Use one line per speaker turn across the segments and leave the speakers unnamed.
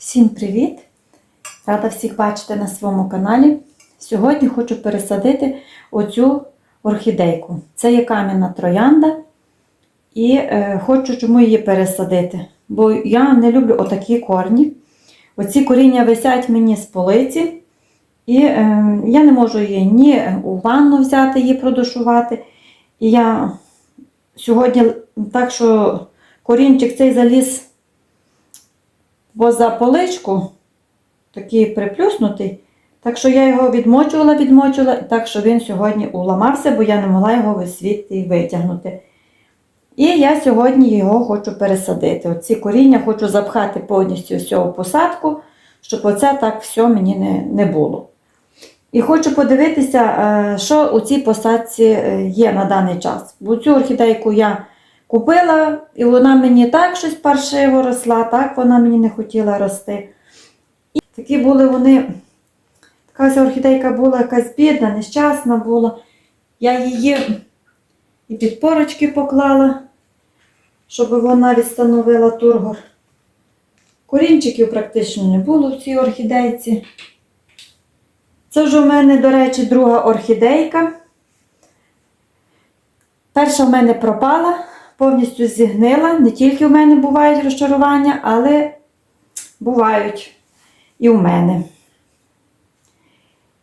Всім привіт! Рада всіх бачити на своєму каналі. Сьогодні хочу пересадити оцю орхідейку. Це є кам'яна троянда. І е, хочу чому її пересадити. Бо я не люблю отакі корні. Оці коріння висять мені з полиці. І е, я не можу її ні у ванну взяти, її продушувати. І я сьогодні так, що корінчик цей заліз поза поличку, такий приплюснутий. Так що я його відмочувала, відмочувала, так що він сьогодні уламався, бо я не могла його і витягнути. І я сьогодні його хочу пересадити. Оці коріння хочу запхати повністю з цього посадку, щоб оце так все мені не, не було. І хочу подивитися, е, що у цій посадці е, є на даний час. Бо цю орхідейку я купила, і вона мені так щось паршиво росла, так вона мені не хотіла рости. І такі були вони, така ця орхідейка була якась бідна, нещасна була. Я її і під порочки поклала, щоб вона відстановила тургор. Корінчиків практично не було в цій орхідейці. Це вже в мене, до речі, друга орхідейка. Перша в мене пропала, повністю зігнила. Не тільки в мене бувають розчарування, але бувають і в мене.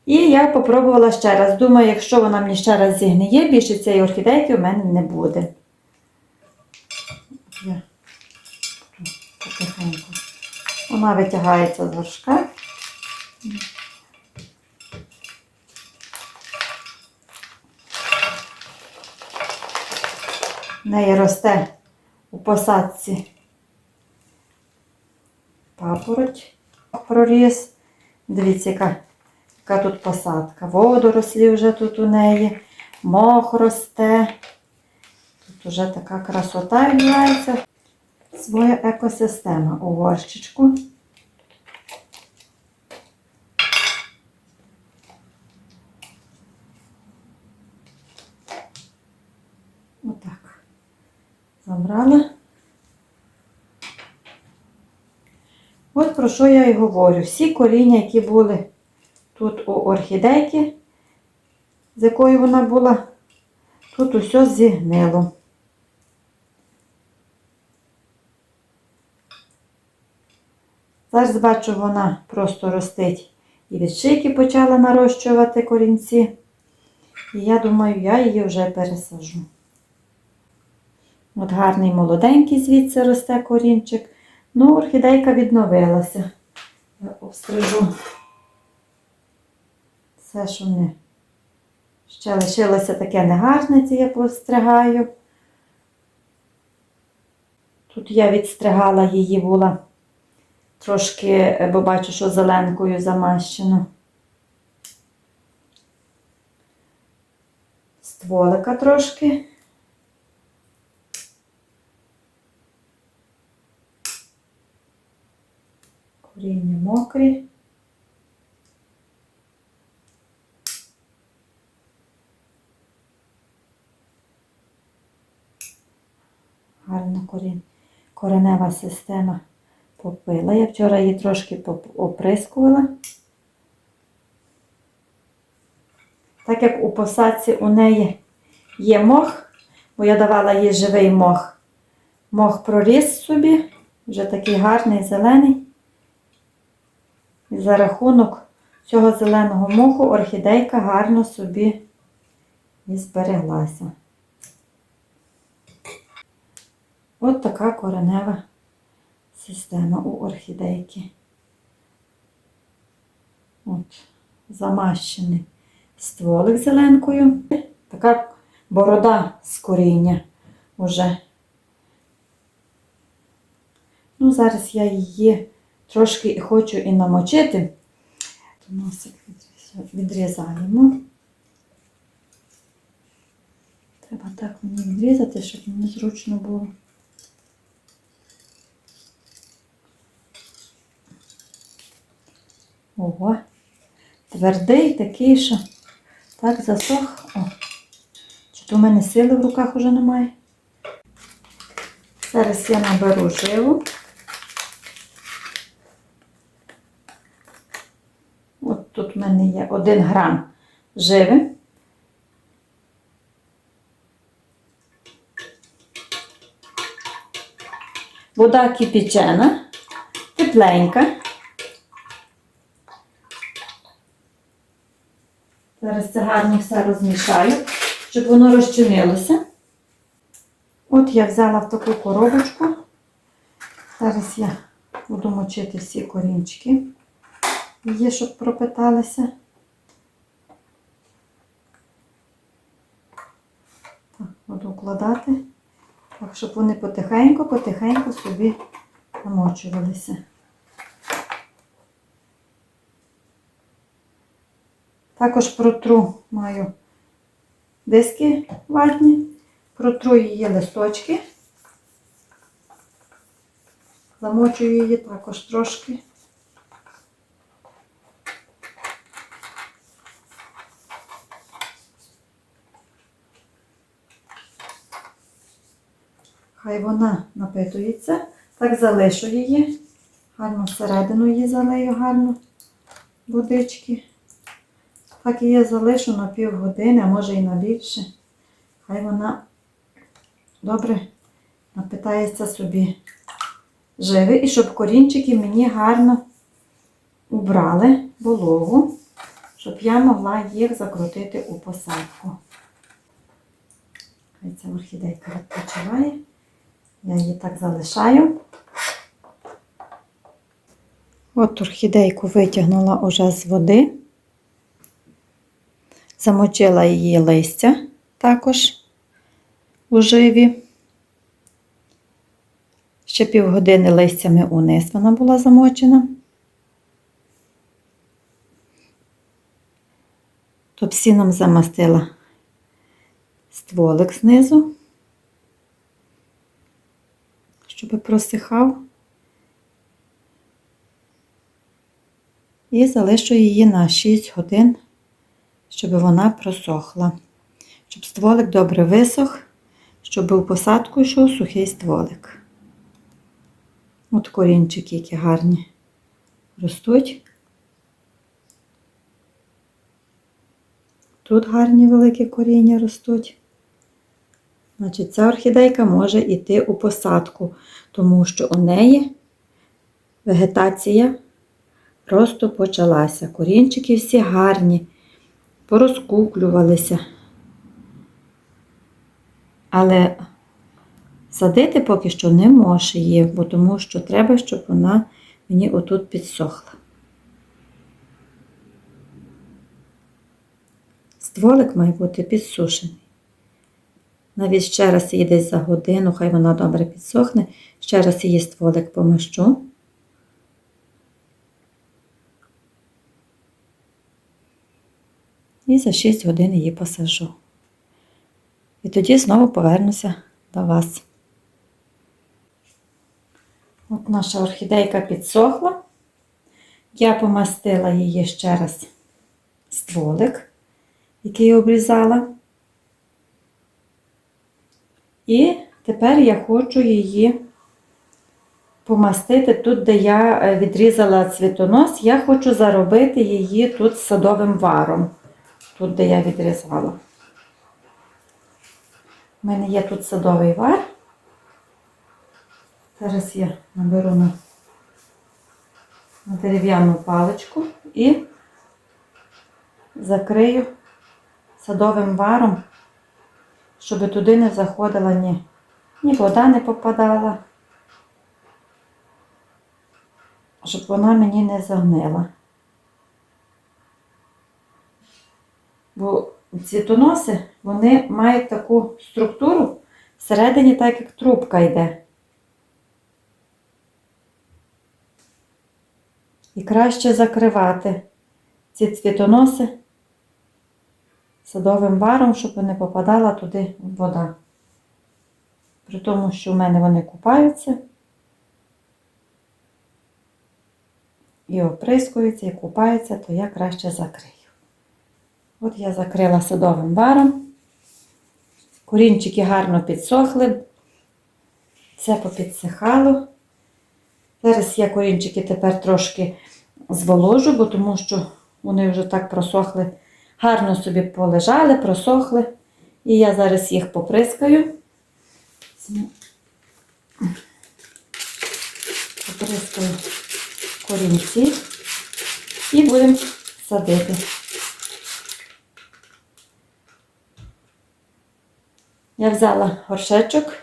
І я попробувала ще раз. Думаю, якщо вона мені ще раз зігниє, більше цієї орхідейки в мене не буде. Я потихеньку. Вона витягається з горшка. В неї росте у посадці папороть проріс. Дивіться, яка, яка тут посадка. Водорослі вже тут у неї, мох росте. Тут вже така красота відбувається. Своя екосистема у горщичку. Отак. Забрала. От про що я і говорю. Всі коріння, які були тут у орхідейки, з якою вона була, тут усе зігнило. Зараз бачу, вона просто ростить і від шийки почала нарощувати корінці. І я думаю, я її вже пересажу. От гарний молоденький звідси росте корінчик. Ну, орхідейка відновилася. Я обстрижу все, що не. Ще лишилося таке негарне, це я постригаю. Тут я відстригала її була трошки, бо бачу, що зеленкою замащено. Стволика трошки. Коріння мокрі. Гарна корін... коренева система попила. Я вчора її трошки оприскувала. Так як у посадці у неї є мох, бо я давала їй живий мох. Мох проріс собі, вже такий гарний зелений. І за рахунок цього зеленого моху орхідейка гарно собі і збереглася. От така коренева система у орхідейки. От, замащений стволик зеленкою. Така борода з коріння уже. Ну, зараз я її трошки хочу і намочити. Носик відрізаємо. Треба так мені відрізати, щоб мені зручно було. Ого, твердий такий, що так засох. О, чи то в мене сили в руках уже немає. Зараз я наберу живу. Тут в мене є 1 грам живи. Вода кипячена, тепленька. Зараз це гарно все розмішаю, щоб воно розчинилося. От я взяла в таку коробочку. Зараз я буду мочити всі корінчики. Є, щоб пропиталися. Так, буду вкладати, так, щоб вони потихеньку-потихеньку собі намочувалися. Також протру маю диски ватні, протру її листочки. Замочую її також трошки. Хай вона напитується. Так залишу її. Гарно всередину її залию гарно водички. Так її залишу на півгодини, а може і на більше. Хай вона добре напитається собі живі. І щоб корінчики мені гарно убрали вологу, щоб я могла їх закрутити у посадку. Хай ця орхідейка відпочиває. Я її так залишаю. От орхідейку витягнула уже з води. Замочила її листя також у живі. Ще півгодини листями униз вона була замочена. Топсіном замастила стволик знизу, щоб просихав. І залишу її на 6 годин, щоб вона просохла. Щоб стволик добре висох, щоб у посадку йшов сухий стволик. От корінчики, які гарні ростуть. Тут гарні великі коріння ростуть. Значить, ця орхідейка може йти у посадку, тому що у неї вегетація просто почалася. Корінчики всі гарні, порозкуклювалися. Але садити поки що не може її, бо тому що треба, щоб вона мені отут підсохла. Стволик має бути підсушений. Навіть ще раз її десь за годину, хай вона добре підсохне, ще раз її стволик помащу. І за 6 годин її посажу. І тоді знову повернуся до вас. От наша орхідейка підсохла. Я помастила її ще раз стволик, який обрізала. І тепер я хочу її помастити тут, де я е, відрізала цвітонос, я хочу заробити її тут садовим варом, тут, де я відрізала. У мене є тут садовий вар. Зараз я наберу на, на дерев'яну паличку і закрию садовим варом, щоб туди не заходила ні, ні вода не попадала, щоб вона мені не загнила. Бо цвітоноси, вони мають таку структуру всередині, так як трубка йде. І краще закривати ці цвітоноси садовим варом, щоб не попадала туди вода. При тому, що в мене вони купаються і оприскуються, і купаються, то я краще закрию. От я закрила садовим варом. Корінчики гарно підсохли, все попідсихало. Зараз я корінчики тепер трошки зволожу, бо тому що Вони вже так просохли, гарно собі полежали, просохли. І я зараз їх поприскаю. Поприскаю корінці і будемо садити. Я взяла горшечок.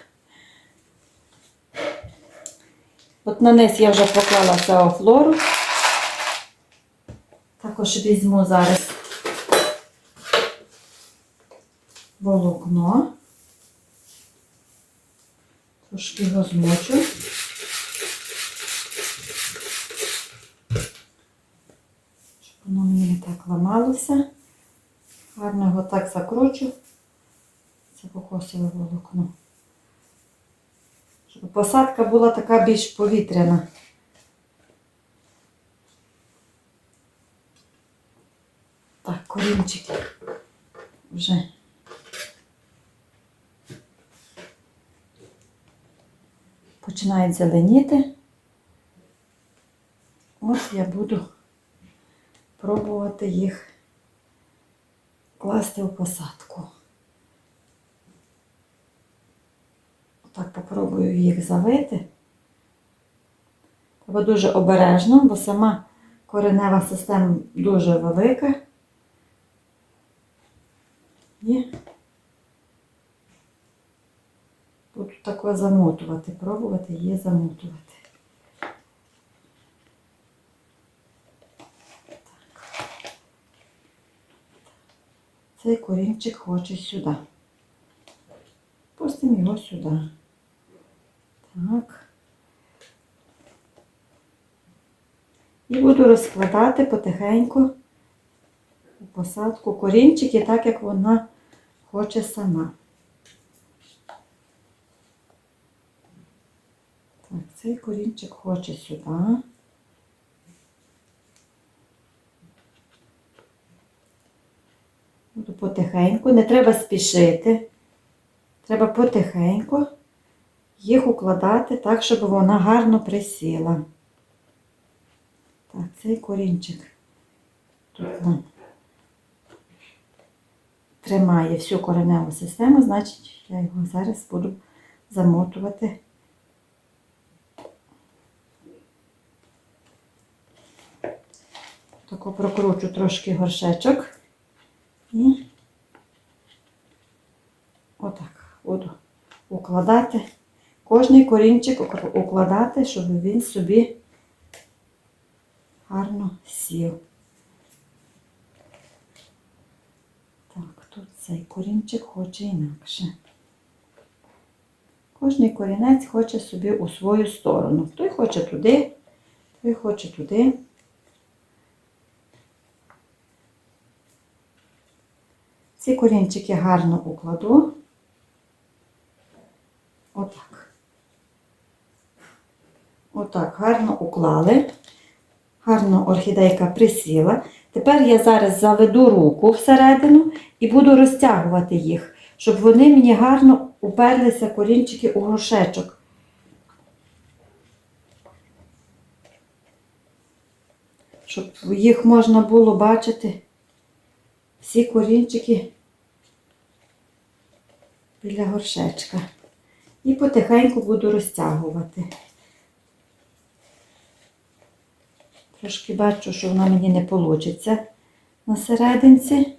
От на низ я вже поклала флору. Також візьму зараз волокно. Трошки його змочу. Щоб воно мені не так ламалося. Гарно його так закручу. Це кокосове волокно. Щоб посадка була така більш повітряна. Так, корінчики вже. Починають зеленіти. От я буду пробувати їх класти в посадку. Так, попробую їх залити. Треба дуже обережно, бо сама коренева система дуже велика. І буду тако замотувати, пробувати її замотувати. Так. Цей корінчик хоче сюди. Пустимо його сюди. Так. І буду розкладати потихеньку у посадку корінчики, так як вона хоче сама. Так, цей корінчик хоче сюди. Буду потихеньку, не треба спішити. Треба потихеньку їх укладати так, щоб вона гарно присіла. Так, цей корінчик тут нам тримає всю кореневу систему, значить я його зараз буду замотувати. Тако прокручу трошки горшечок і отак буду укладати. Кожний корінчик укладати, щоб він собі гарно сів. Так, тут цей корінчик хоче інакше. Кожний корінець хоче собі у свою сторону. Той хоче туди, той хоче туди. Ці корінчики гарно укладу. Отак. Отак, гарно уклали. Гарно орхідейка присіла. Тепер я зараз заведу руку всередину і буду розтягувати їх, щоб вони мені гарно уперлися корінчики у горшечок. Щоб їх можна було бачити всі корінчики біля горшечка. І потихеньку буду розтягувати. Трошки бачу, що вона мені не вийде на серединці.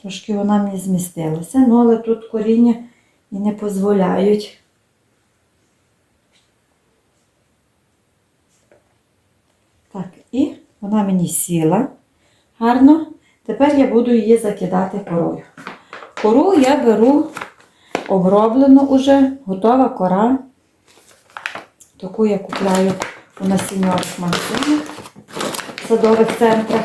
Трошки вона мені змістилася, ну але тут коріння і не дозволяють. Так, і вона мені сіла гарно. Тепер я буду її закидати корою. Кору я беру оброблену уже, готова кора. Таку я купляю у насінньових магазинах, в садових центрах.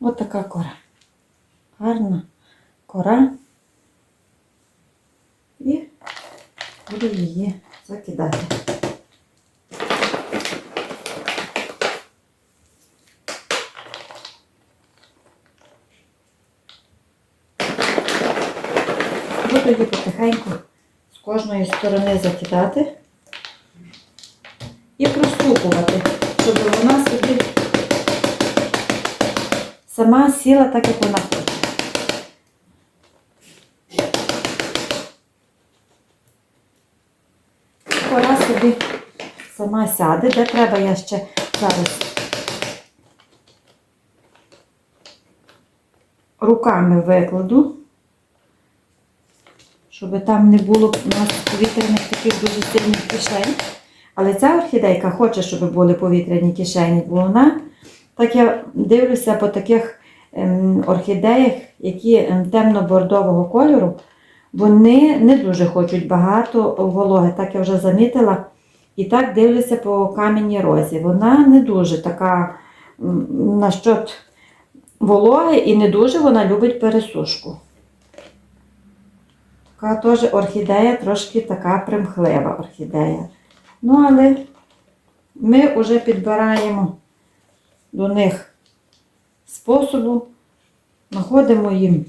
Ось така кора. Гарна кора. І буду її закидати. Її потихеньку з кожної сторони закидати. і простукувати, щоб вона собі сама сіла так, як вона хоче. Пора собі сама сяде, де треба я ще зараз руками викладу, щоб там не було у нас повітряних таких дуже сильних кишень. Але ця орхідейка хоче, щоб були повітряні кишені, бо вона, так я дивлюся по таких ем, орхідеях, які ем, темно-бордового кольору, вони не дуже хочуть багато вологи, так я вже замітила. І так дивлюся по кам'яній розі. Вона не дуже така на щот вологи і не дуже вона любить пересушку. Така теж орхідея, трошки така примхлива орхідея. Ну, але ми вже підбираємо до них способу, знаходимо їм,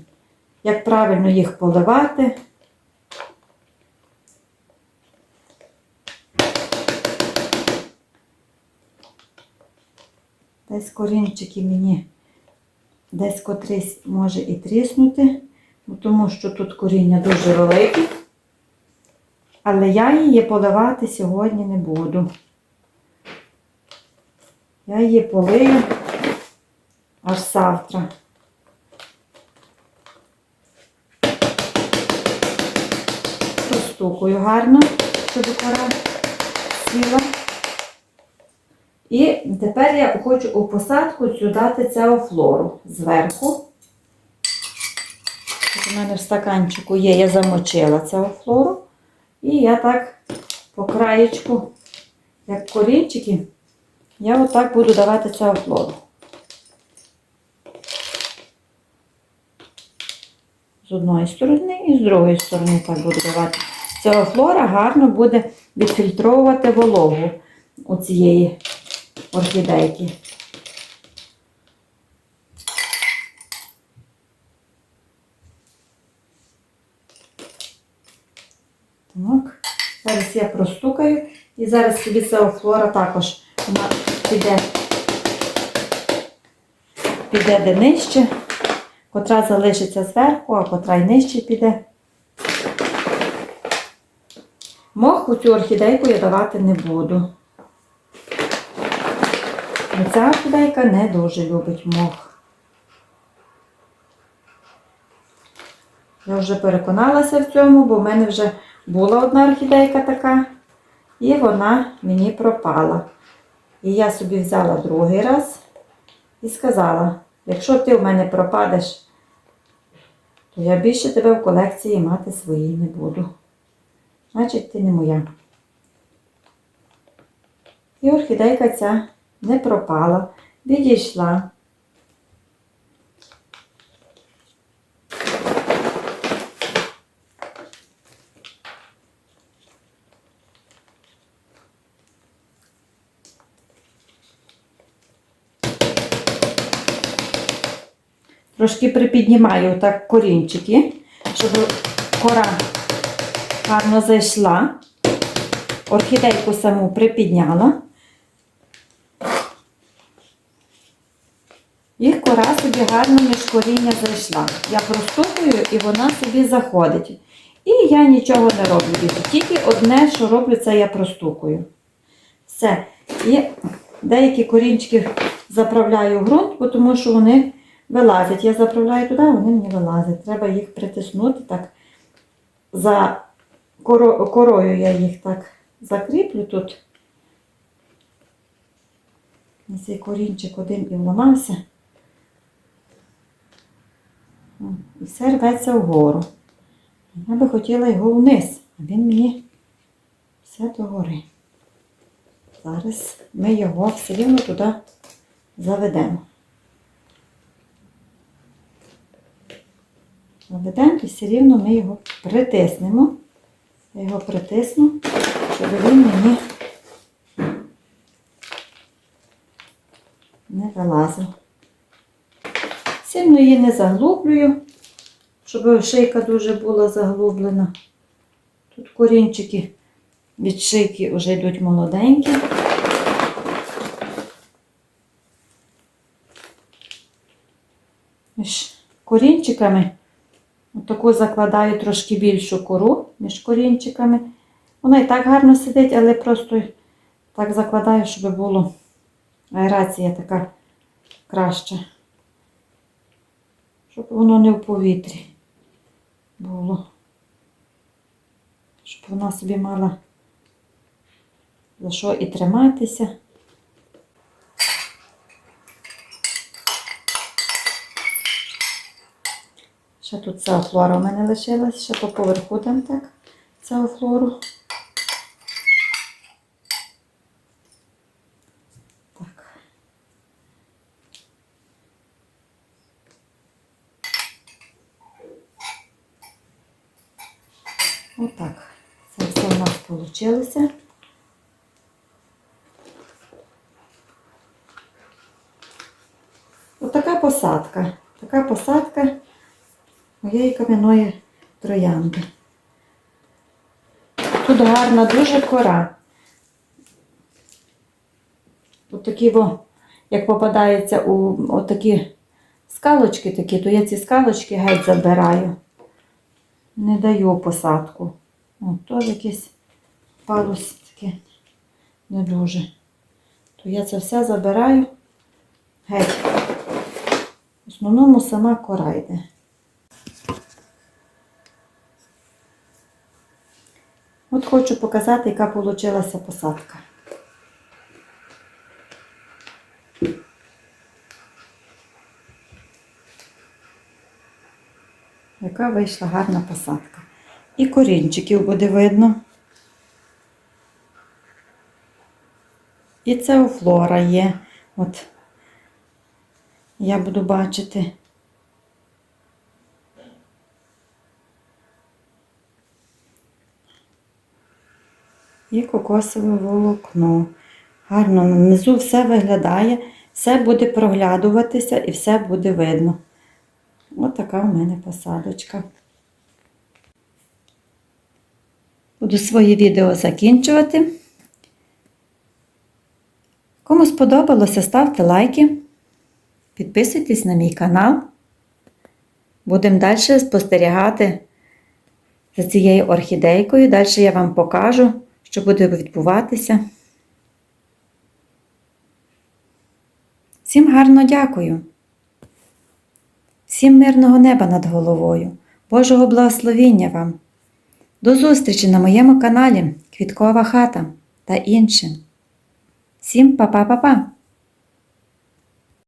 як правильно їх поливати. Десь корінчики мені десь котрийсь може і тріснути, тому що тут коріння дуже велике. Але я її поливати сьогодні не буду. Я її полию аж завтра. Простукую гарно, щоб кора сіла. І тепер я хочу у посадку цю дати цеофлору зверху. У мене в стаканчику є, я замочила цеофлору. І я так по краєчку, як корінчики, я отак буду давати цеофлору. З одної сторони і з другої сторони так буду давати. Цеофлора гарно буде відфільтровувати вологу у цієї орхідейки. Так, зараз я простукаю і зараз собі цеофлора також вона піде, піде де нижче, котра залишиться зверху, а котра й нижче піде. Мох у цю орхідейку я давати не буду. Бо Ця орхідейка не дуже любить мох. Я вже переконалася в цьому, бо в мене вже була одна орхідейка така, і вона мені пропала. І я собі взяла другий раз і сказала, якщо ти в мене пропадеш, то я більше тебе в колекції мати свої не буду. Значить, ти не моя. І орхідейка ця не пропала, відійшла. Трошки припіднімаю так корінчики, щоб кора гарно зайшла. Орхідейку саму припідняла. І кора собі гарно між коріння зайшла. Я простукую і вона собі заходить. І я нічого не роблю. Тільки одне, що роблю, це я простукую. Все. І деякі корінчики заправляю в ґрунт, тому що вони вилазять. Я заправляю туди, вони мені вилазять. Треба їх притиснути так. За корою я їх так закріплю тут. На цей корінчик один і вламався. І все рветься вгору. Я би хотіла його вниз, а він мені все догори. Зараз ми його все рівно туди заведемо. наведемо все рівно ми його притиснемо. Я його притисну, щоб він мені не вилазив. Сильно її не заглублюю, щоб шийка дуже була заглублена. Тут корінчики від шийки вже йдуть молоденькі. Корінчиками Таку закладаю трошки більшу кору між корінчиками. Вона і так гарно сидить, але просто так закладаю, щоб було аерація така краща. Щоб воно не в повітрі було. Щоб вона собі мала за що і триматися. Ще тут ця флора у мене лишилась, ще по поверху там так, цю флору. Так. Отак. Це все у нас вийшло. Отака посадка. Така посадка моєї кам'яної троянди. Тут гарна дуже кора. От такі, як попадається у отакі скалочки такі, то я ці скалочки геть забираю. Не даю посадку. О, теж якийсь палус таке не дуже. То я це все забираю геть. В основному сама кора йде. От хочу показати, яка вийшла посадка. Яка вийшла гарна посадка. І корінчиків буде видно. І це у флора є. От я буду бачити. І кокосове волокно. Гарно внизу все виглядає, все буде проглядуватися і все буде видно. Ось така у мене посадочка. Буду своє відео закінчувати. Кому сподобалося, ставте лайки, підписуйтесь на мій канал. Будемо далі спостерігати за цією орхідейкою. Далі я вам покажу, що буде відбуватися. Всім гарно дякую. Всім мирного неба над головою, Божого благословіння вам. До зустрічі на моєму каналі Квіткова хата та іншим. Всім па-па-па-па!